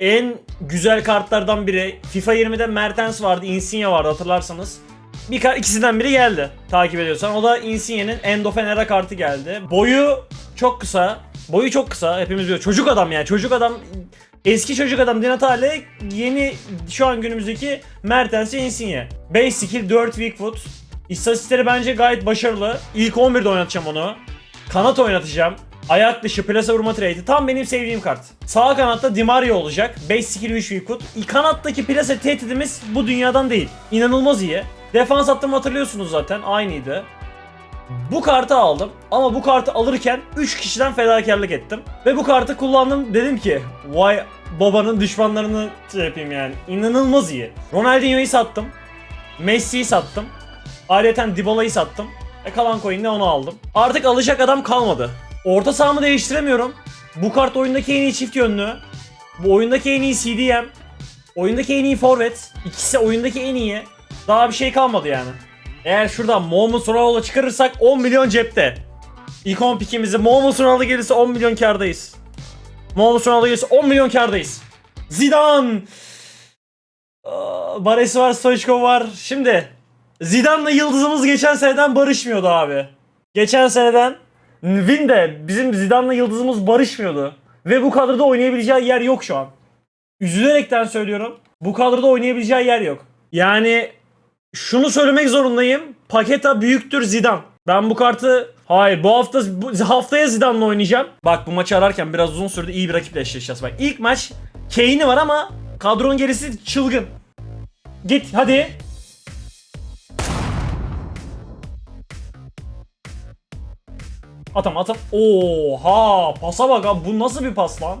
en güzel kartlardan biri. FIFA 20'de Mertens vardı, Insigne vardı hatırlarsanız. Bir kar ikisinden biri geldi takip ediyorsan. O da Insigne'nin Endofenera kartı geldi. Boyu çok kısa. Boyu çok kısa. Hepimiz biliyoruz. Çocuk adam yani. Çocuk adam Eski çocuk adam Di Natale yeni şu an günümüzdeki Mertens ve Insigne. 5 skill 4 weak foot. İstatistikleri bence gayet başarılı. İlk 11'de oynatacağım onu. Kanat oynatacağım. Ayak dışı plasa vurma trade'i tam benim sevdiğim kart. Sağ kanatta Di Maria olacak. 5 skill 3 weak foot. Kanattaki plasa tehdidimiz bu dünyadan değil. İnanılmaz iyi. Defans attığımı hatırlıyorsunuz zaten. Aynıydı. Bu kartı aldım ama bu kartı alırken 3 kişiden fedakarlık ettim. Ve bu kartı kullandım dedim ki vay babanın düşmanlarını şey yapayım yani. İnanılmaz iyi. Ronaldinho'yu sattım. Messi'yi sattım. Ayrıca Dybala'yı sattım. E kalan coin'de onu aldım. Artık alacak adam kalmadı. Orta sahamı değiştiremiyorum. Bu kart oyundaki en iyi çift yönlü. Bu oyundaki en iyi CDM. Oyundaki en iyi forvet. İkisi oyundaki en iyi. Daha bir şey kalmadı yani. Eğer şuradan Mohamed Salah'la çıkarırsak 10 milyon cepte. 10 pikimizi Mohamed Salah'la gelirse 10 milyon kardayız. Mohamed Salah'la gelirse 10 milyon kardayız. Zidane. Bares var, Stoichkov var. Şimdi Zidane'la yıldızımız geçen seneden barışmıyordu abi. Geçen seneden Win de bizim Zidane'la yıldızımız barışmıyordu. Ve bu kadroda oynayabileceği yer yok şu an. Üzülerekten söylüyorum. Bu kadroda oynayabileceği yer yok. Yani şunu söylemek zorundayım. Paketa büyüktür Zidane. Ben bu kartı hayır bu hafta bu haftaya Zidane'la oynayacağım. Bak bu maçı ararken biraz uzun sürdü iyi bir rakiple eşleşeceğiz. Bak ilk maç Kane'i var ama kadronun gerisi çılgın. Git hadi. Atam atam. Oha pasa bak abi bu nasıl bir pas lan?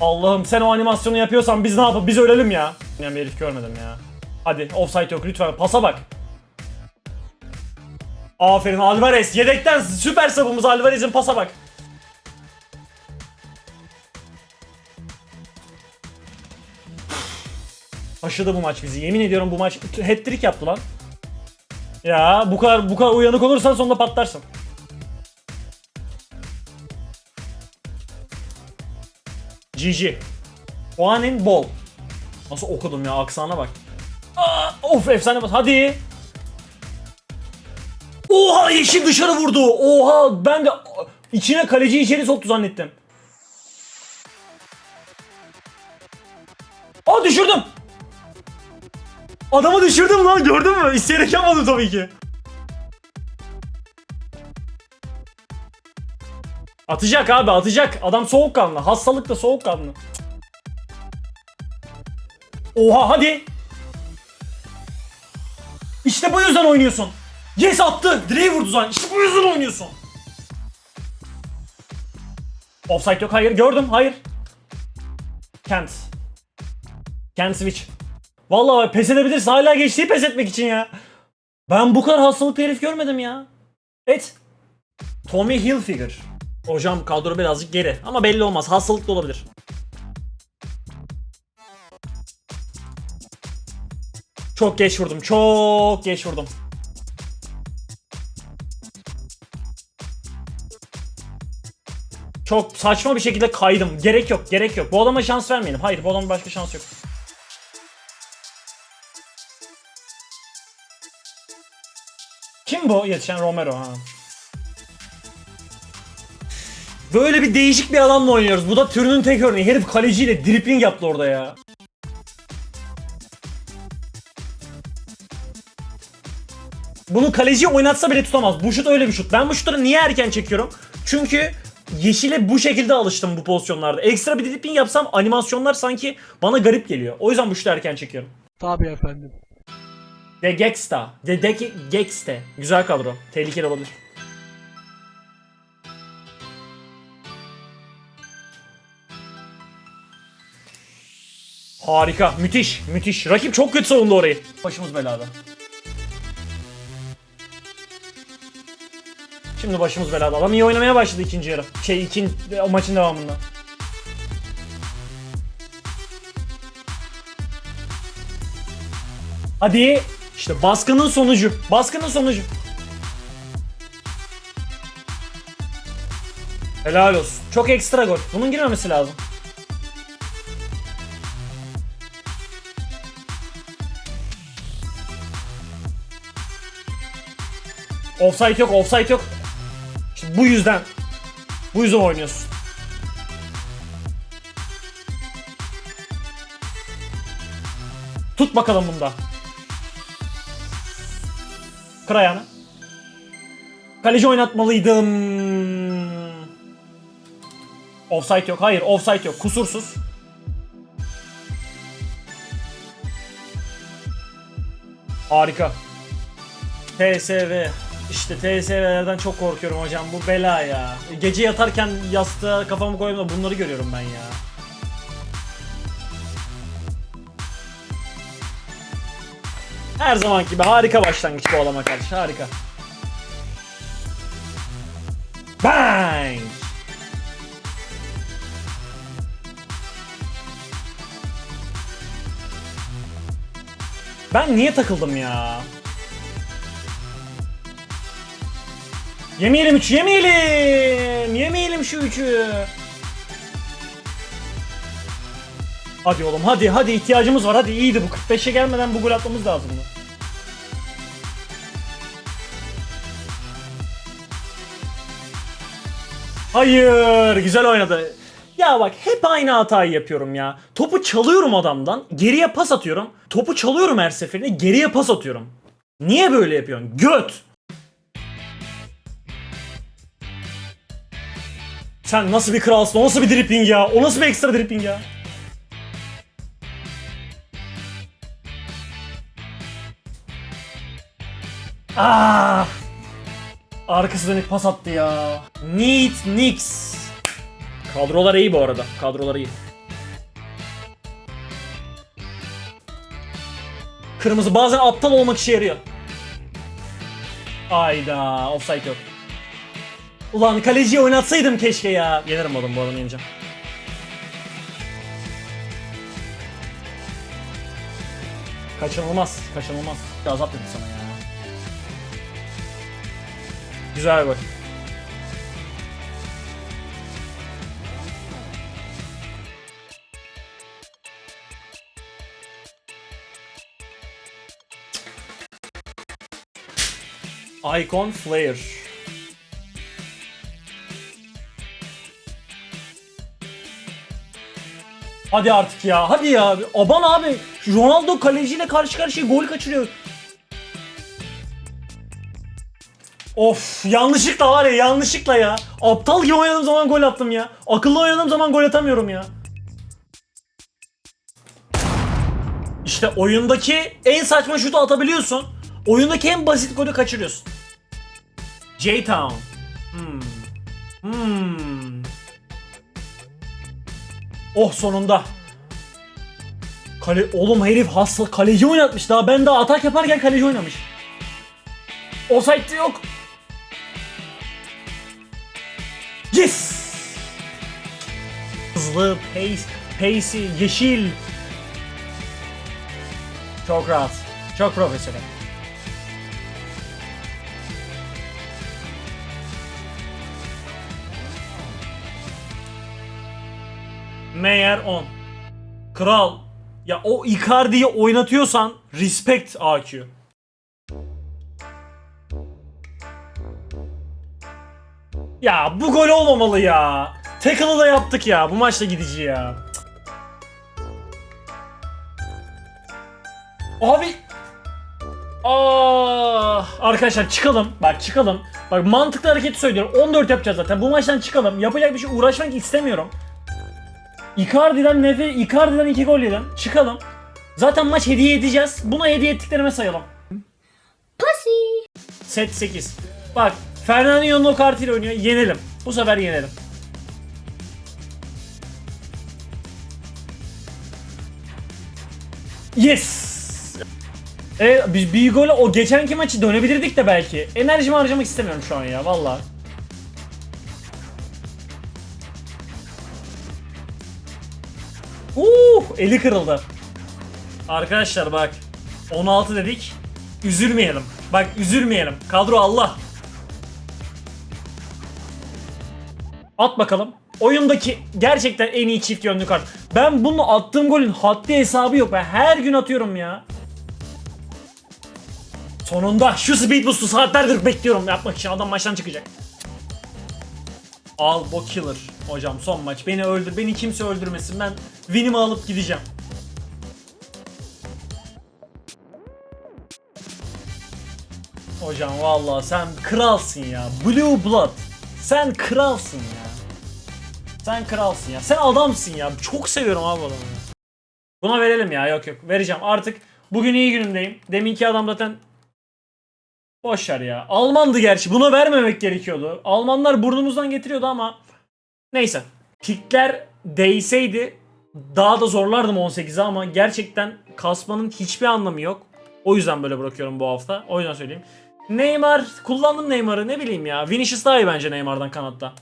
Allah'ım sen o animasyonu yapıyorsan biz ne yapalım? Biz ölelim ya. Yani bir herif görmedim ya. Hadi offside yok lütfen pasa bak. Aferin Alvarez yedekten süper sabımız Alvarez'in pasa bak. Aşıdı bu maç bizi. Yemin ediyorum bu maç hat-trick yaptı lan. Ya bu kadar bu kadar uyanık olursan sonunda patlarsın. GG. Oanin bol. Nasıl okudum ya aksana bak. Aa, of efsane bas. Hadi. Oha yeşil dışarı vurdu. Oha ben de içine kaleci içeri soktu zannettim. Aa düşürdüm. Adamı düşürdüm lan gördün mü? İsteyerek yapmadım tabii ki. Atacak abi atacak. Adam soğukkanlı. Hastalık da soğukkanlı. Oha hadi. İşte bu yüzden oynuyorsun. Yes attı. Direği vurdu zaten. İşte bu yüzden oynuyorsun. Offside yok. Hayır. Gördüm. Hayır. Kent. Kent switch. Vallahi pes edebilirsin. Hala geçtiği pes etmek için ya. Ben bu kadar hastalıklı herif görmedim ya. Et. Tommy Hilfiger. Hocam kadro birazcık geri ama belli olmaz. Hastalık da olabilir. Çok geç vurdum. Çok geç vurdum. Çok saçma bir şekilde kaydım. Gerek yok, gerek yok. Bu adama şans vermeyelim. Hayır, bu adamın başka şansı yok. Bu yetişen Romero ha? Böyle bir değişik bir adamla oynuyoruz. Bu da türünün tek örneği. Herif kaleciyle dripling yaptı orada ya. Bunu kaleci oynatsa bile tutamaz. Bu şut öyle bir şut. Ben bu şutları niye erken çekiyorum? Çünkü Yeşile bu şekilde alıştım bu pozisyonlarda. Ekstra bir dribbling yapsam animasyonlar sanki bana garip geliyor. O yüzden bu şutu erken çekiyorum. Tabii efendim. De Gexta. De De Gexte. Güzel kadro. Tehlikeli olabilir. Harika. Müthiş. Müthiş. Rakip çok kötü savundu orayı. Başımız belada. Şimdi başımız belada. Adam iyi oynamaya başladı ikinci yarı. Şey ikinci o maçın devamında. Hadi. İşte baskının sonucu. Baskının sonucu. Helal olsun. Çok ekstra gol. Bunun girmemesi lazım. Offside yok, offside yok. İşte bu yüzden. Bu yüzden oynuyorsun. Tut bakalım bunda. Kır ayağını. Kaleci oynatmalıydım. Offside yok. Hayır, offside yok. Kusursuz. Harika. TSV. İşte TSV'lerden çok korkuyorum hocam. Bu bela ya. Gece yatarken yastığa kafamı koyduğumda bunları görüyorum ben ya. Her zaman gibi harika başlangıç bu alama karşı. Harika. Bang! Ben niye takıldım ya? Yemeyelim 3 yemeyelim. Yemeyelim şu 3'ü. Hadi oğlum hadi hadi ihtiyacımız var hadi iyiydi bu 45'e gelmeden bu gol atmamız lazımdı. Hayır güzel oynadı. Ya bak hep aynı hatayı yapıyorum ya. Topu çalıyorum adamdan geriye pas atıyorum. Topu çalıyorum her seferinde geriye pas atıyorum. Niye böyle yapıyorsun? Göt! Sen nasıl bir kralsın? O nasıl bir dribbling ya? O nasıl bir ekstra dribbling ya? Ah! Arkası dönük pas attı ya. Neat Nix. Kadrolar iyi bu arada. Kadrolar iyi. Kırmızı bazen aptal olmak işe yarıyor. Ayda offside yok. Ulan kaleciyi oynatsaydım keşke ya. Yenerim oğlum bu adamı yeneceğim. Kaçınılmaz. Kaçınılmaz. Gazap dedim sana ya. Güzel gol. Icon Flare. Hadi artık ya. Hadi ya. Aban abi. Ronaldo kaleciyle karşı karşıya gol kaçırıyor. Of yanlışlıkla var ya yanlışlıkla ya. Aptal gibi oynadığım zaman gol attım ya. Akıllı oynadığım zaman gol atamıyorum ya. İşte oyundaki en saçma şutu atabiliyorsun. Oyundaki en basit golü kaçırıyorsun. J-Town. Hmm. Hmm. Oh sonunda. Kale oğlum herif hasta kaleci oynatmış daha ben daha atak yaparken kaleci oynamış. Offside yok. Yes! Hızlı, pace, pacey, yeşil. Çok rahat. Çok profesyonel. Meyer 10. Kral. Ya o Icardi'yi oynatıyorsan respect AQ. Ya bu gol olmamalı ya. Tackle'ı da yaptık ya. Bu maçta gidici ya. Abi. Ah, arkadaşlar çıkalım. Bak çıkalım. Bak mantıklı hareketi söylüyorum. 14 yapacağız zaten. Bu maçtan çıkalım. Yapacak bir şey uğraşmak istemiyorum. Icardi'den nefes, Icardi'den 2 gol yedim. Çıkalım. Zaten maç hediye edeceğiz. Bunu hediye ettiklerime sayalım. Set 8. Bak Fernandinho'nun o kartıyla oynuyor. Yenelim. Bu sefer yenelim. Yes! E, biz bir gole o geçenki maçı dönebilirdik de belki. Enerjimi harcamak istemiyorum şu an ya valla. Uh, eli kırıldı. Arkadaşlar bak 16 dedik. Üzülmeyelim. Bak üzülmeyelim. Kadro Allah. At bakalım. Oyundaki gerçekten en iyi çift yönlü kart. Ben bunu attığım golün haddi hesabı yok. Ben her gün atıyorum ya. Sonunda şu speed boost'u saatlerdir bekliyorum yapmak için. Adam maçtan çıkacak. Al bo killer. Hocam son maç. Beni öldür. Beni kimse öldürmesin. Ben win'imi alıp gideceğim. Hocam vallahi sen kralsın ya. Blue Blood. Sen kralsın ya. Sen kralsın ya. Sen adamsın ya. Çok seviyorum abi adamı. ya. Buna verelim ya. Yok yok. Vereceğim. Artık bugün iyi günümdeyim. Deminki adam zaten Boş ver ya. Almandı gerçi. Buna vermemek gerekiyordu. Almanlar burnumuzdan getiriyordu ama neyse. Kickler değseydi daha da zorlardım 18'e ama gerçekten kasmanın hiçbir anlamı yok. O yüzden böyle bırakıyorum bu hafta. O yüzden söyleyeyim. Neymar kullandım Neymar'ı ne bileyim ya. Vinicius daha iyi bence Neymar'dan kanatta.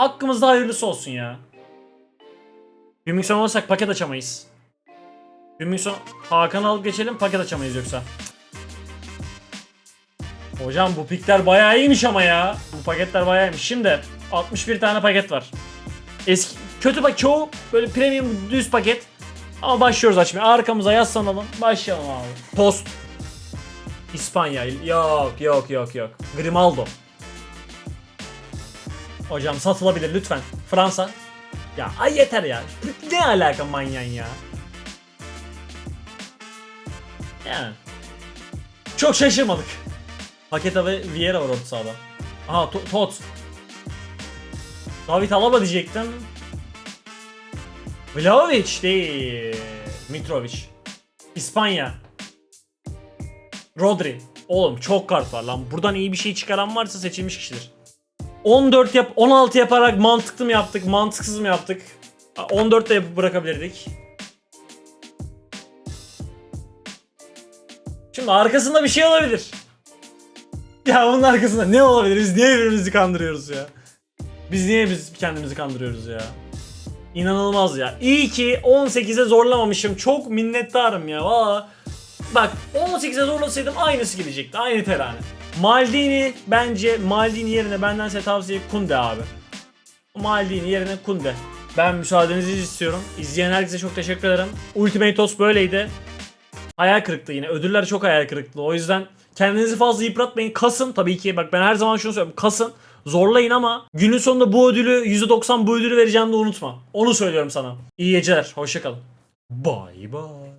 Hakkımızda hayırlısı olsun ya. Gümrük olmasak paket açamayız. Gümrük Hakan'ı alıp geçelim paket açamayız yoksa. Hocam bu pikler bayağı iyiymiş ama ya. Bu paketler bayağı iyiymiş. Şimdi 61 tane paket var. Eski kötü bak çoğu böyle premium düz paket. Ama başlıyoruz açmaya. Arkamıza yaslanalım. Başlayalım abi. Post. İspanya. Yok yok yok yok. Grimaldo. Hocam satılabilir lütfen. Fransa. Ya ay yeter ya. Ne alaka manyan ya. Yani. Çok şaşırmadık. Paketa ve Vieira var orta sahada. Aha To- Tot. David Alaba diyecektim. Vlahovic değil. Mitrovic. İspanya. Rodri. Oğlum çok kart var lan. Buradan iyi bir şey çıkaran varsa seçilmiş kişidir. 14 yap 16 yaparak mantıklı mı yaptık, mantıksız mı yaptık? 14 de bırakabilirdik. Şimdi arkasında bir şey olabilir. Ya bunun arkasında ne olabilir? Biz niye birbirimizi kandırıyoruz ya? Biz niye biz kendimizi kandırıyoruz ya? İnanılmaz ya. İyi ki 18'e zorlamamışım. Çok minnettarım ya. Valla. Bak 18'e zorlasaydım aynısı gidecekti. Aynı terane. Maldini bence Maldini yerine benden size tavsiye Kunde abi. Maldini yerine Kunde. Ben müsaadenizi istiyorum. İzleyen herkese çok teşekkür ederim. Ultimate Toast böyleydi. Hayal kırıklığı yine. Ödüller çok hayal kırıklığı. O yüzden kendinizi fazla yıpratmayın. Kasın tabii ki. Bak ben her zaman şunu söylüyorum. Kasın. Zorlayın ama günün sonunda bu ödülü %90 bu ödülü vereceğini de unutma. Onu söylüyorum sana. İyi geceler. Hoşçakalın. Bye bye.